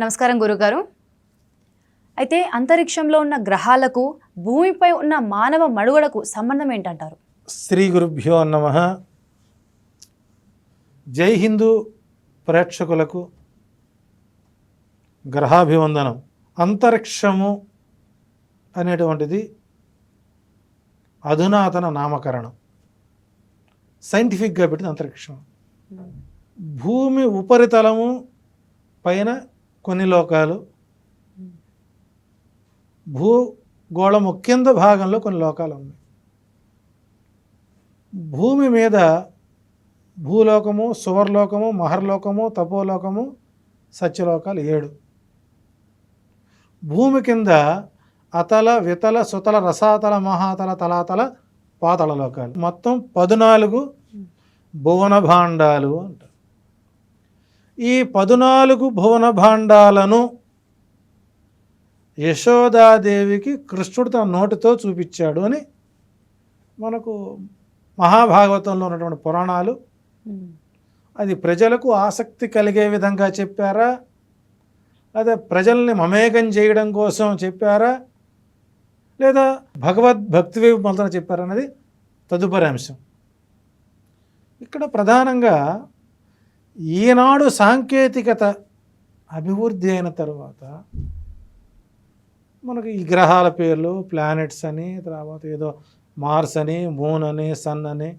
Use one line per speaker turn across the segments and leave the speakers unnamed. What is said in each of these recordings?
నమస్కారం గురుగారు. అయితే అంతరిక్షంలో ఉన్న గ్రహాలకు భూమిపై ఉన్న మానవ మనుగడకు సంబంధం ఏంటంటారు?
శ్రీ గురుభ్యో నమ. జై హిందూ ప్రేక్షకులకు గ్రహాభివందనం. అంతరిక్షము అనేటువంటిది అధునాతన నామకరణం. సైంటిఫిక్గా పెట్టింది అంతరిక్షం. భూమి ఉపరితలము పైన కొన్ని లోకాలు భూగోళం కింద భాగంలో కొన్ని లోకాలు ఉన్నాయి. భూమి మీద భూలోకము సువర్లోకము మహర్లోకము తపోలోకము సత్యలోకాలు ఏడు. భూమి కింద అతల వితల సుతల రసాతల మహాతల తలాతల పాతళ లోకాలు. మొత్తం పద్నాలుగు భువన భాండాలు అంటారు. ఈ పదునాలుగు భువన భాండాలను యశోదాదేవికి కృష్ణుడు తన నోటితో చూపించాడు అని మనకు మహాభాగవతంలో ఉన్నటువంటి పురాణాలు. అది ప్రజలకు ఆసక్తి కలిగే విధంగా చెప్పారా? లేదా ప్రజల్ని మమేకం చేయడం కోసం చెప్పారా? లేదా భగవద్భక్తి వైపు మొదట చెప్పారన్నది తదుపరి అంశం. ఇక్కడ ప్రధానంగా ఈనాడు సాంకేతికత అభివృద్ధి అయిన తర్వాత మనకు ఈ గ్రహాల పేర్లు ప్లానెట్స్ అని తర్వాత ఏదో మార్స్ అని మూన్ అని సన్ అని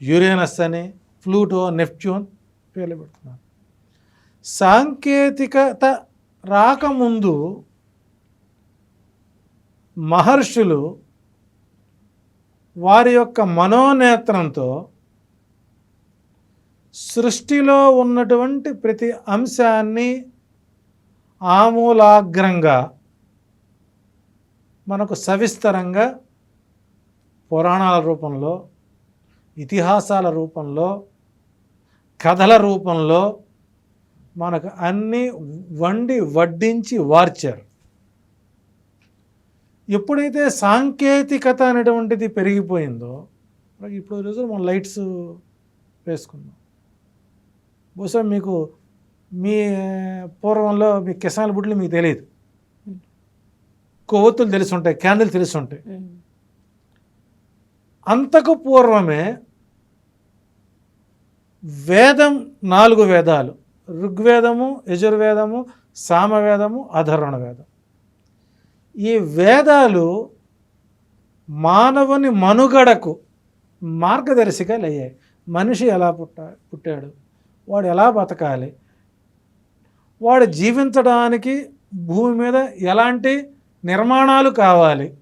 యురేనస్ అని ప్లూటో నెప్ట్యూన్ పేర్లు పెడుతున్నారు. సాంకేతికత రాకముందు మహర్షులు వారి యొక్క మనోనేత్రంతో సృష్టిలో ఉన్నటువంటి ప్రతి అంశాన్ని ఆమూలాగ్రంగా మనకు సవిస్తరంగా పురాణాల రూపంలో ఇతిహాసాల రూపంలో కథల రూపంలో మనకు అన్నీ వండి వడ్డించి వార్చారు. ఎప్పుడైతే సాంకేతికత అనేటువంటిది పెరిగిపోయిందో ఇప్పుడు రోజు మనం లైట్స్ వేసుకున్నాం బహుశా మీకు మీ పూర్వంలో మీ కిసాల బుడ్లు మీకు తెలియదు. కొవ్వొత్తులు తెలిసి ఉంటాయి క్యాండిల్ తెలిసి ఉంటాయి అంతకు పూర్వమే వేదం నాలుగు వేదాలు ఋగ్వేదము యజుర్వేదము సామవేదము అధర్వణ వేదం ఈ వేదాలు మానవుని మనుగడకు మార్గదర్శికలు అయ్యాయి మనిషి ఎలా పుట్టా పుట్టాడు? వాడు ఎలా బతకాలి? వాడు జీవించడానికి భూమి మీద ఎలాంటి నిర్మాణాలు కావాలి?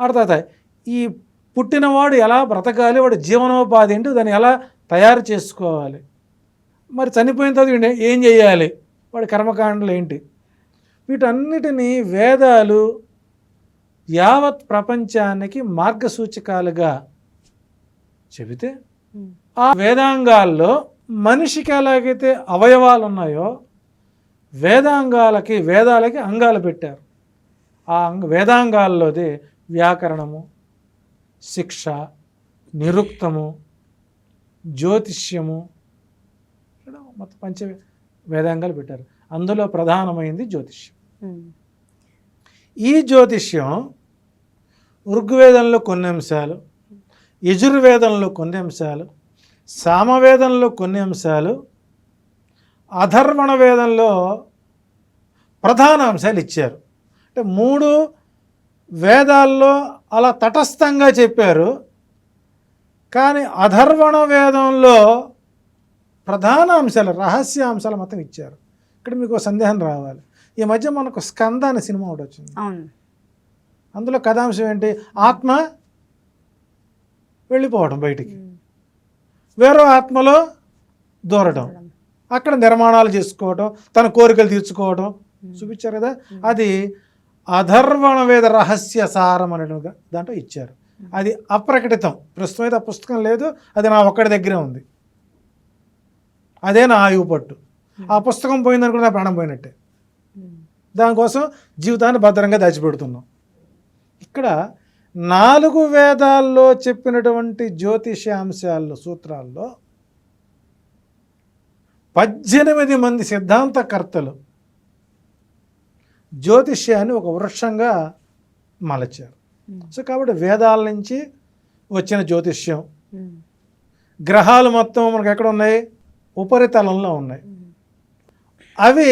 అర్థత ఈ పుట్టినవాడు ఎలా బ్రతకాలి? వాడు జీవనోపాధి ఏంటి? దాన్ని ఎలా తయారు చేసుకోవాలి? మరి చనిపోయిన తర్వాత ఏం చేయాలి? వాడి కర్మకాండలు ఏంటి? వీటన్నిటినీ వేదాలు యావత్ ప్రపంచానికి మార్గసూచికాలుగా చెబితే ఆ వేదాంగాల్లో మనిషికి ఎలాగైతే అవయవాలు ఉన్నాయో వేదాంగాలకి వేదాలకి అంగాలు పెట్టారు. ఆ అంగ వేదాంగాల్లోది వ్యాకరణము శిక్ష నిరుక్తము జ్యోతిష్యము మొత్తం పంచ వేదాంగాలు పెట్టారు. అందులో ప్రధానమైంది జ్యోతిష్యం. ఈ జ్యోతిష్యం ఋగ్వేదంలో కొన్ని అంశాలు యజుర్వేదంలో కొన్ని అంశాలు సామవేదంలో కొన్ని అంశాలు అధర్వణ వేదంలో ప్రధాన అంశాలు ఇచ్చారు. అంటే మూడు వేదాల్లో అలా తటస్థంగా చెప్పారు. కానీ అధర్వణ వేదంలో ప్రధాన అంశాలు రహస్య అంశాలు మొత్తం ఇచ్చారు. ఇక్కడ మీకు సందేహం రావాలి. ఈ మధ్య మనకు స్కంద అనే సినిమా ఒకటి వచ్చింది. అందులో కథాంశం ఏంటి? ఆత్మ వెళ్ళిపోవడం బయటికి. వేరే ఆత్మలో దూరడం. అక్కడ నిర్మాణాలు చేసుకోవడం తన కోరికలు తీర్చుకోవడం చూపించారు కదా? అది అధర్వణ వేద రహస్య సారం అనే దాంట్లో ఇచ్చారు. అది అప్రకటితం. ప్రస్తుతం అయితే ఆ పుస్తకం లేదు. అది నా ఒక్కడి దగ్గరే ఉంది. అదే నా ఆయువు పట్టు. ఆ పుస్తకం పోయిందనుకుంటే నా ప్రాణం పోయినట్టే. దానికోసం జీవితాన్ని భద్రంగా దాచిపెడుతున్నాం. ఇక్కడ నాలుగు వేదాల్లో చెప్పినటువంటి జ్యోతిష అంశాల్లో సూత్రాల్లో పద్దెనిమిది మంది సిద్ధాంతకర్తలు జ్యోతిష్యాన్ని ఒక వృక్షంగా మలచారు. సో కాబట్టి వేదాల నుంచి వచ్చిన జ్యోతిష్యం. గ్రహాలు మొత్తం మనకు ఎక్కడ ఉన్నాయి? ఉపరితలంలో ఉన్నాయి. అవి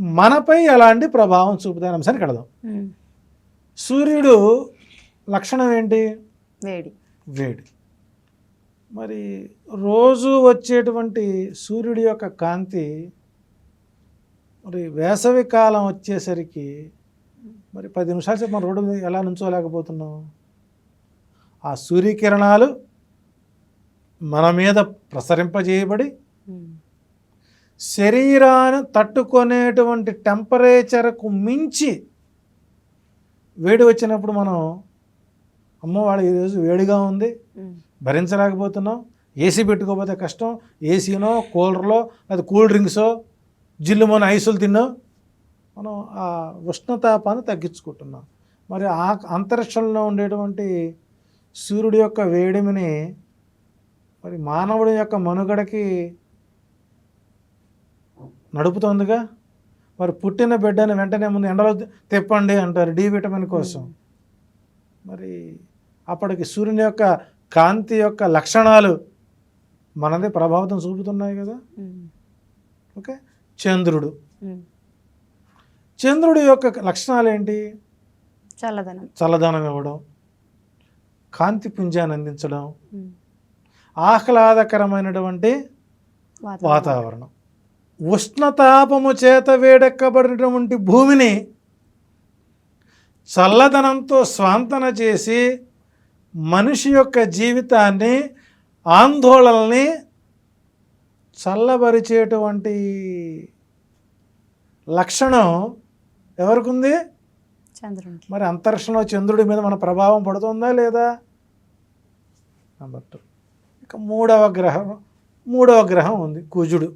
మనపై ఎలాంటి ప్రభావం చూపుతాయని అంశానికి కడదాం. సూర్యుడు లక్షణం ఏంటి?
వేడి.
వేడి. మరి రోజు వచ్చేటువంటి సూర్యుడి యొక్క కాంతి మరి వేసవి కాలం వచ్చేసరికి మరి పది నిమిషాలు సేపు మనం రోడ్డు మీద ఎలా నుంచోలేకపోతున్నాం ఆ సూర్యకిరణాలు మన మీద ప్రసరింపజేయబడి శరీరాన్ని తట్టుకునేటువంటి టెంపరేచర్కు మించి వేడి వచ్చినప్పుడు మనం అమ్మో వాడు ఈరోజు వేడిగా ఉంది. భరించలేకపోతున్నాం. ఏసీ పెట్టుకోకపోతే కష్టం. ఏసీనో కూలర్లో అది కూల్ డ్రింక్సో జిల్లు మన ఐసులు తిన్నో. మనం ఆ ఉష్ణతాపాన్ని తగ్గించుకుంటున్నాం. మరి ఆ అంతరిక్షంలో ఉండేటువంటి సూర్యుడి యొక్క వేడిమిని మరి మానవుడి యొక్క మనుగడకి నడుపుతోందిగా. మరి పుట్టిన బిడ్డని వెంటనే ముందు ఎండలో తిప్పండి అంటారు డి విటమిన్ కోసం. మరి అప్పటికి సూర్యుని యొక్క కాంతి యొక్క లక్షణాలు మనది ప్రభావితం చూపుతున్నాయి కదా. ఓకే? చంద్రుడు. చంద్రుడి యొక్క లక్షణాలు ఏంటి?
చల్లదనం.
చల్లదనం ఇవ్వడం కాంతి పుంజాన్ని అందించడం ఆహ్లాదకరమైనటువంటి
వాతావరణం.
వాతావరణం. ఉష్ణతాపము చేత వేడెక్కబడినటువంటి భూమిని చల్లదనంతో స్వాంతన చేసి మనిషి యొక్క జీవితాన్ని ఆందోళనల్ని చల్లబరిచేటువంటి లక్షణం ఎవరికి ఉంది
చంద్రునికి.
మరి అంతరిక్షంలో చంద్రుడి మీద మన ప్రభావం పడుతుందా లేదా? నెంబర్ టూ ఇక మూడవ గ్రహం మూడవ గ్రహం ఉంది కుజుడు.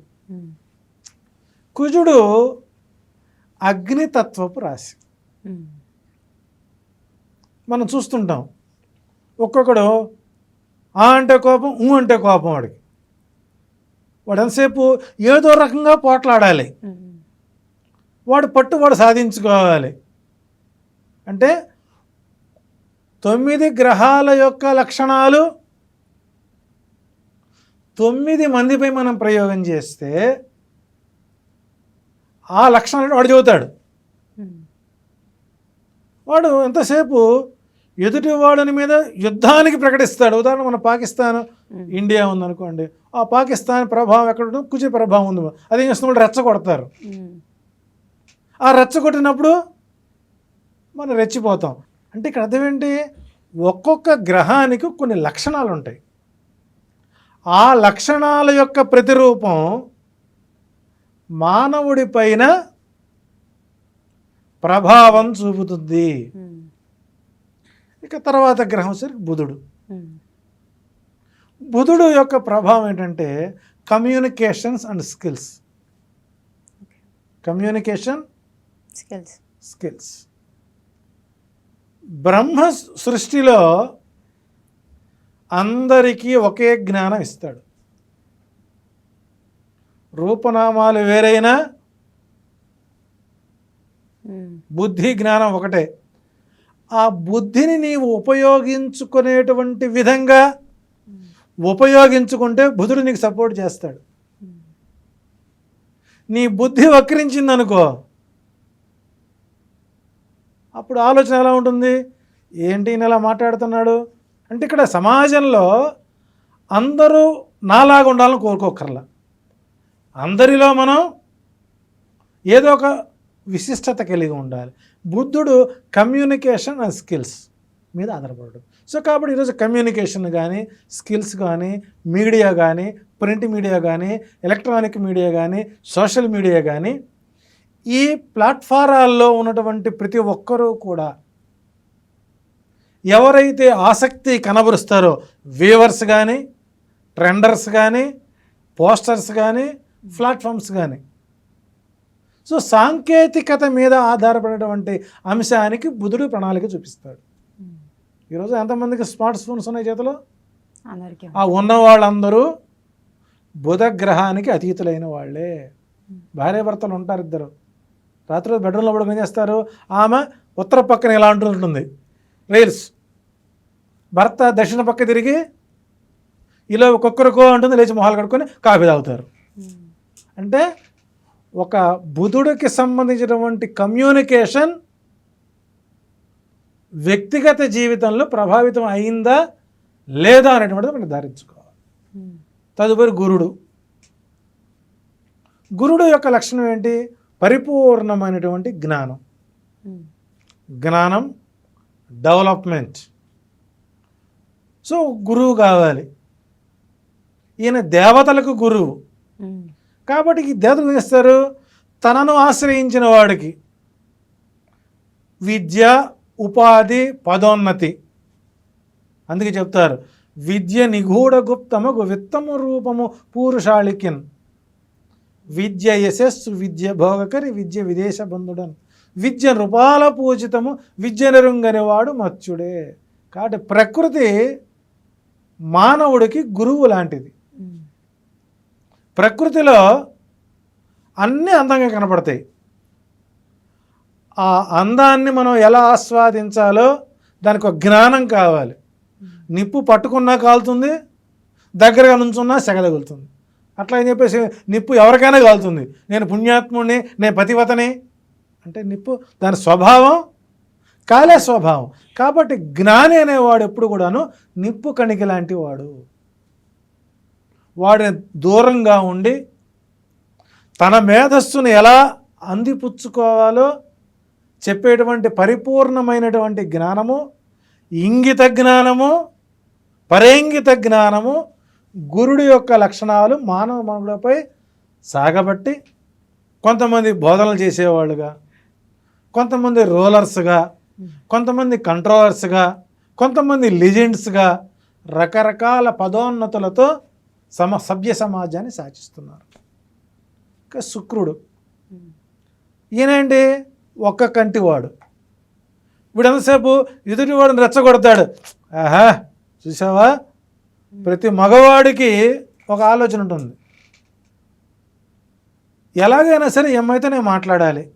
కుజుడు అగ్నితత్వపు రాశి. మనం చూస్తుంటాం ఒక్కొక్కడు ఆ అంటే కోపం ఊ అంటే కోపం వాడికి. వాడు ఎంతసేపు ఏదో రకంగా పోట్లాడాలి. వాడు పట్టు వాడు సాధించుకోవాలి. అంటే తొమ్మిది గ్రహాల యొక్క లక్షణాలు తొమ్మిది మందిపై మనం ప్రయోగం చేస్తే ఆ లక్షణాలు వాడు
ఉమ్,
వాడు ఎంతసేపు ఎదుటి వాడిని మీద యుద్ధానికి ప్రకటిస్తాడు. ఉదాహరణ మన పాకిస్తాన్ ఇండియా ఉందనుకోండి. ఆ పాకిస్తాన్ ప్రభావం ఎక్కడ ఉంటుంది కుజ ప్రభావం ఉంది. అదేం చేస్తున్న రెచ్చగొడతారు. ఆ రెచ్చగొట్టినప్పుడు మనం రెచ్చిపోతాం. అంటే ఇక్కడ అర్థమేంటి ఒక్కొక్క గ్రహానికి కొన్ని లక్షణాలు ఉంటాయి. ఆ లక్షణాల యొక్క ప్రతిరూపం మానవుడి పైన ప్రభావం చూపుతుంది. ఇక తర్వాత గ్రహం సరి బుధుడు. బుధుడు యొక్క ప్రభావం ఏంటంటే communications and skills. Communication
skills.
Skills. బ్రహ్మ సృష్టిలో అందరికీ ఒకే జ్ఞానం ఇస్తాడు. రూపనామాలు వేరైనా బుద్ధి జ్ఞానం ఒకటే. ఆ బుద్ధిని నీవు ఉపయోగించుకునేటువంటి విధంగా ఉపయోగించుకుంటే బుధుడు నీకు సపోర్ట్ చేస్తాడు.
ఉమ్,
నీ బుద్ధి వక్రించిందనుకో అప్పుడు ఆలోచన ఎలా ఉంటుంది? ఏంటి ఈయన ఇలా మాట్లాడుతున్నాడు? అంటే ఇక్కడ సమాజంలో అందరూ నాలాగా ఉండాలని కోరుకోకర్లా అందరిలో మనం ఏదో ఒక విశిష్టత కలిగి ఉండాలి. బుద్ధుడు కమ్యూనికేషన్ అండ్ స్కిల్స్ మీద ఆధారపడడు. సో కాబట్టి ఈరోజు కమ్యూనికేషన్ కానీ స్కిల్స్ కానీ మీడియా కానీ ప్రింట్ మీడియా కానీ ఎలక్ట్రానిక్ మీడియా కానీ సోషల్ మీడియా కానీ ఈ ప్లాట్ఫారాల్లో ఉన్నటువంటి ప్రతి ఒక్కరూ కూడా ఎవరైతే ఆసక్తి కనబరుస్తారో వీవర్స్ కానీ ట్రెండర్స్ కానీ పోస్టర్స్ కానీ ప్లాట్ఫామ్స్ కానీ సో సాంకేతికత మీద ఆధారపడినటువంటి అంశానికి బుధుడు ప్రణాళిక చూపిస్తాడు.
ఉమ్.
ఈరోజు ఎంతమందికి స్మార్ట్ ఫోన్స్ ఉన్నాయి చేతిలో? ఆ ఉన్న వాళ్ళందరూ బుధ గ్రహానికి అతీతులైన వాళ్ళే. భార్యాభర్తలు ఉంటారు ఇద్దరు. రాత్రి బెడ్రూమ్లో పడుకుని ఏం చేస్తారు. ఆమె ఉత్తర పక్కన ఇలా అంటుంటుంది రైల్స్. భర్త దక్షిణ పక్క తిరిగి ఇలా ఒక్కొక్కరికో అంటుంది లేచి మొహాలు కడుక్కొని కాఫీ తాగుతారు. అంటే ఒక బుధుడికి సంబంధించినటువంటి కమ్యూనికేషన్ వ్యక్తిగత జీవితంలో ప్రభావితం అయిందా లేదా అనేటువంటిది మనం ధరించుకోవాలి తదుపరి గురుడు. గురుడు యొక్క లక్షణం ఏంటి? పరిపూర్ణమైనటువంటి జ్ఞానం. జ్ఞానం డెవలప్మెంట్. సో గురువు కావాలి. ఈయన దేవతలకు గురువు. కాబట్టి ఈ దేవతలు ఇస్తారు తనను ఆశ్రయించిన వాడికి విద్య ఉపాధి పదోన్నతి. అందుకే చెప్తారు విద్య నిగూఢ గుప్తముకు విత్తము రూపము పూరుషాళికిన్ విద్య యశస్సు విద్య భోగకరి విద్య విదేశ బంధుడన్. విద్య నృపాల పూజితము విద్య నెరుంగని వాడు మత్స్యుడే కాబట్టి ప్రకృతి మానవుడికి గురువు లాంటిది. ప్రకృతిలో అన్నీ అందంగా కనపడతాయి. ఆ అందాన్ని మనం ఎలా ఆస్వాదించాలో దానికి ఒక జ్ఞానం కావాలి. నిప్పు పట్టుకున్నా కాలుతుంది దగ్గరగా నుంచున్నా సెగదగులుతుంది అట్లా అని చెప్పేసి నిప్పు ఎవరికైనా కాలుతుంది. నేను పుణ్యాత్ముడిని నేను పతివతని అంటే నిప్పు దాని స్వభావం కాలే స్వభావం కాబట్టి జ్ఞాని అనేవాడు ఎప్పుడు కూడాను నిప్పు కణిక లాంటి వాడు. వాడిని దూరంగా ఉండి తన మేధస్సును ఎలా అందిపుచ్చుకోవాలో చెప్పేటువంటి పరిపూర్ణమైనటువంటి జ్ఞానము ఇంగిత జ్ఞానము పరేంగిత జ్ఞానము గురుడు యొక్క లక్షణాలు మానవ మనులపై సాగబట్టి కొంతమంది బోధనలు చేసేవాళ్ళుగా కొంతమంది రోలర్స్గా కొంతమంది కంట్రోలర్స్గా కొంతమంది లిజెండ్స్గా రకరకాల పదోన్నతులతో సమ సభ్య సమాజాన్ని శాసిస్తున్నారు ఇంకా శుక్రుడు. ఈయనండి ఒక్క కంటివాడు. వీడు ఎంతసేపు ఎదుటివాడిని రెచ్చగొడతాడు. ఆహా చూసావా ప్రతి మగవాడికి ఒక ఆలోచన ఉంటుంది. ఎలాగైనా సరే ఏమైతే నేను మాట్లాడాలి.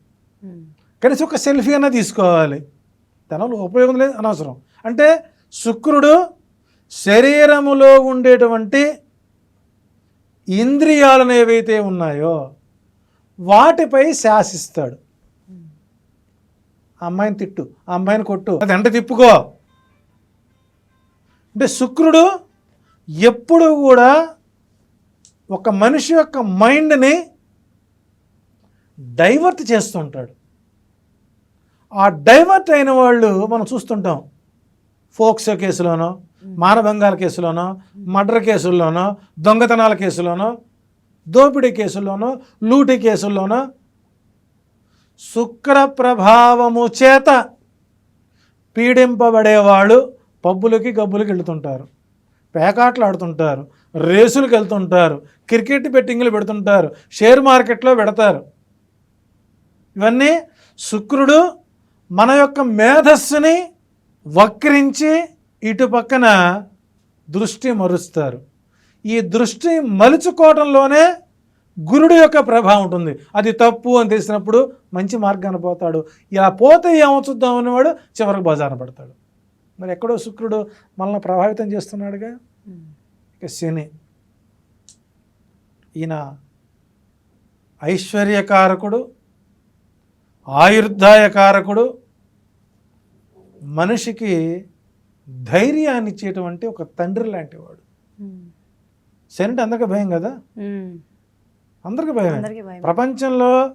కనీసం ఒక సెల్ఫీ అయినా తీసుకోవాలి. దానివల్ల ఉపయోగం లేదు అనవసరం. అంటే శుక్రుడు శరీరములో ఉండేటువంటి ఇంద్రియాలను ఏవైతే ఉన్నాయో వాటిపై శాసిస్తాడు. అమ్మాయిని తిట్టు అమ్మాయిని కొట్టు అది ఎంట తిప్పుకో. అంటే శుక్రుడు ఎప్పుడు కూడా ఒక మనిషి యొక్క మైండ్ని డైవర్ట్ చేస్తుంటాడు. ఆ డైవర్ట్ అయిన వాళ్ళు మనం చూస్తుంటాం. ఫోక్సో కేసులోనో మానభంగాల కేసులోనో మర్డర్ కేసుల్లోనో దొంగతనాల కేసులోనో దోపిడీ కేసుల్లోనో లూటి కేసుల్లోనో శుక్ర ప్రభావము చేత పీడింపబడేవాళ్ళు పబ్బులకి గబ్బులకి వెళ్తుంటారు. పేకాట్లు ఆడుతుంటారు. రేసులకు వెళ్తుంటారు. క్రికెట్ బెట్టింగ్లు పెడుతుంటారు. షేర్ మార్కెట్లో పెడతారు. ఇవన్నీ శుక్రుడు మన యొక్క మేధస్సుని వక్రించి ఇటు పక్కన దృష్టి మరుస్తారు. ఈ దృష్టి మలుచుకోవడంలోనే గురుడు యొక్క ప్రభావం ఉంటుంది. అది తప్పు అని తెలిసినప్పుడు మంచి మార్గాన్ని పోతాడు. ఇలా పోతే ఏమవుతుందాం అనేవాడు చివరికి బజారున పడతాడు. మరి ఎక్కడో శుక్రుడు మనల్ని ప్రభావితం చేస్తున్నాడుగా? ఇక శని. ఈయన ఐశ్వర్యకారకుడు ఆయుర్దాయకారకుడు మనిషికి ధైర్యాన్ని ఇచ్చేటువంటి ఒక తండ్రి లాంటి వాడు శని అంటే అందరికీ భయం కదా? అందరికీ భయం. ప్రపంచంలో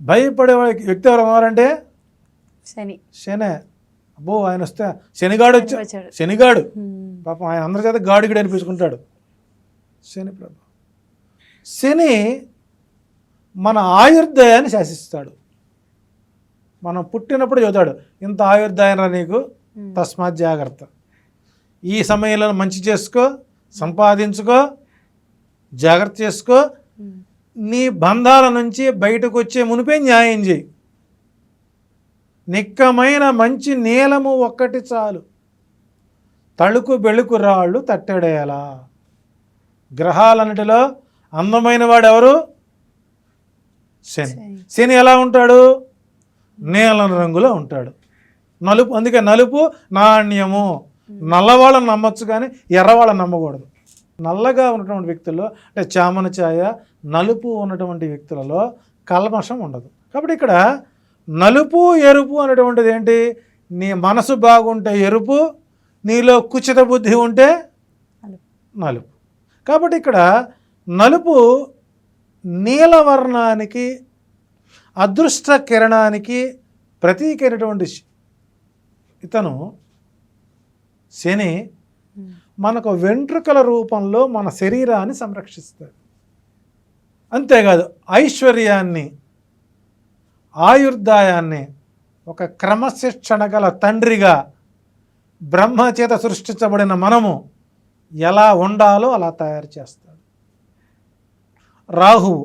భయపడే వ్యక్తి ఎవరు ఉన్నారంటే?
శని.
శనే. అబ్బో ఆయన వస్తే శనిగాడు వచ్చా
వచ్చాడు.
శనిగాడు. పాపం ఆయన అందరి చేత గాడిగిడి అనిపించుకుంటాడు. శని ప్రభు. శని మన ఆయుర్దాయాన్ని శాసిస్తాడు. మనం పుట్టినప్పుడు చదువుతాడు ఇంత ఆయుర్దాయం రా నీకు. తస్మాత్ జాగ్రత్త. ఈ సమయంలో మంచి చేసుకో సంపాదించుకో జాగ్రత్త చేసుకో.
ఉమ్.
నీ బంధాల నుంచి బయటకు వచ్చే మునిపే న్యాయం చేయి. నిక్కమైన మంచి నీలము ఒక్కటి చాలు. తళుకు బెళుకు రాళ్ళు తట్టడేలా. గ్రహాలన్నిటిలో అందమైన వాడు ఎవరు శని.
శని
ఎలా ఉంటాడు? నీలం రంగులో ఉంటాడు. నలుపు అందుకే నలుపు నాణ్యము. నల్లవాళ్ళని నమ్మొచ్చు కానీ ఎర్రవాళ్ళని నమ్మకూడదు. నల్లగా ఉన్నటువంటి వ్యక్తుల్లో అంటే చామన ఛాయ నలుపు ఉన్నటువంటి వ్యక్తులలో కల్మషం ఉండదు. కాబట్టి ఇక్కడ నలుపు ఎరుపు అనేటువంటిది ఏంటి? నీ మనసు బాగుంటే ఎరుపు నీలో కుచిత బుద్ధి ఉంటే
నలుపు.
కాబట్టి ఇక్కడ నలుపు నీలవర్ణానికి అదృష్ట కిరణానికి ప్రతీకైనటువంటి ఇతను శని. మనకు వెంట్రుకల రూపంలో మన శరీరాన్ని సంరక్షిస్తాడు అంతేకాదు ఐశ్వర్యాన్ని ఆయుర్దాయాన్ని ఒక క్రమశిక్షణ గల తండ్రిగా బ్రహ్మ చేత సృష్టించబడిన మనము ఎలా ఉండాలో అలా తయారు చేస్తాడు రాహువు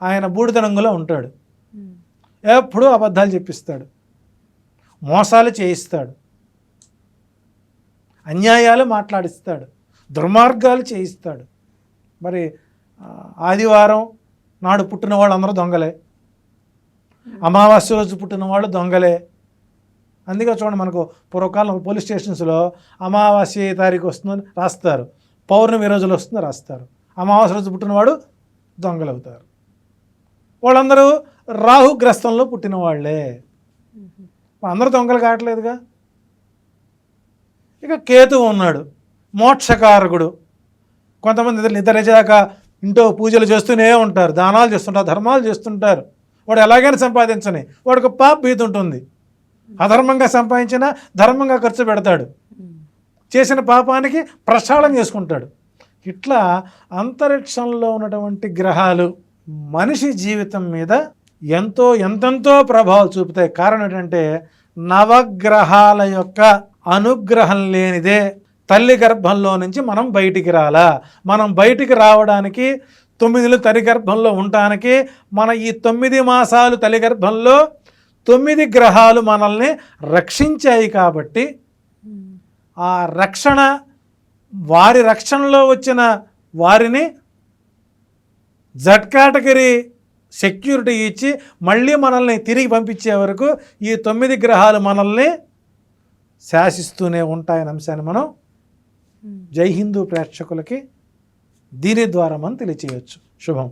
ఆయన బూడిద రంగులో ఉంటాడు. ఎప్పుడూ అబద్ధాలు చెప్పిస్తాడు మోసాలు చేయిస్తాడు. అన్యాయాలు మాట్లాడిస్తాడు. దుర్మార్గాలు చేయిస్తాడు. మరి ఆదివారం నాడు పుట్టిన వాళ్ళు అందరూ దొంగలే. అమావాస్య రోజు పుట్టిన వాళ్ళు దొంగలే. అందుకే చూడండి మనకు పూర్వకాలం పోలీస్ స్టేషన్స్లో అమావాస్య ఏ తారీఖు వస్తుందని రాస్తారు. పౌర్ణమి రోజులు వస్తుందో రాస్తారు. అమావాస్య రోజు పుట్టినవాడు దొంగలు అవుతారు వాళ్ళందరూ రాహుగ్రస్తంలో పుట్టిన వాళ్ళే. అందరూ దొంగలు కావట్లేదుగా. ఇక కేతు ఉన్నాడు మోక్షకారకుడు. కొంతమంది నిద్రలేచాక ఇంటో పూజలు చేస్తూనే ఉంటారు దానాలు చేస్తుంటారు ధర్మాలు చేస్తుంటారు. వాడు ఎలాగైనా సంపాదించని వాడికి పాప భీతి ఉంటుంది. అధర్మంగా సంపాదించినా ధర్మంగా ఖర్చు పెడతాడు. చేసిన పాపానికి ప్రక్షాళన చేసుకుంటాడు. ఇట్లా అంతరిక్షంలో ఉన్నటువంటి గ్రహాలు మనిషి జీవితం మీద ఎంతో ఎంతెంతో ప్రభావం చూపుతాయి. కారణం ఏంటంటే నవగ్రహాల యొక్క అనుగ్రహం లేనిదే తల్లి గర్భంలో నుంచి మనం బయటికి రాలా. మనం బయటికి రావడానికి తొమ్మిదిలు తల్లి గర్భంలో ఉండటానికి మన ఈ తొమ్మిది మాసాలు తల్లి గర్భంలో తొమ్మిది గ్రహాలు మనల్ని రక్షించాయి కాబట్టి ఆ రక్షణ వారి రక్షణలో వచ్చిన వారిని జడ్ కేటగిరీ సెక్యూరిటీ ఇచ్చి మళ్ళీ మనల్ని తిరిగి పంపించే వరకు ఈ తొమ్మిది గ్రహాలు మనల్ని శాసిస్తూనే ఉంటాయనే అంశాన్ని మనం
ఉమ్.
జై హిందూ ప్రేక్షకులకి దీని ద్వారా మనం తెలియచేయచ్చు శుభం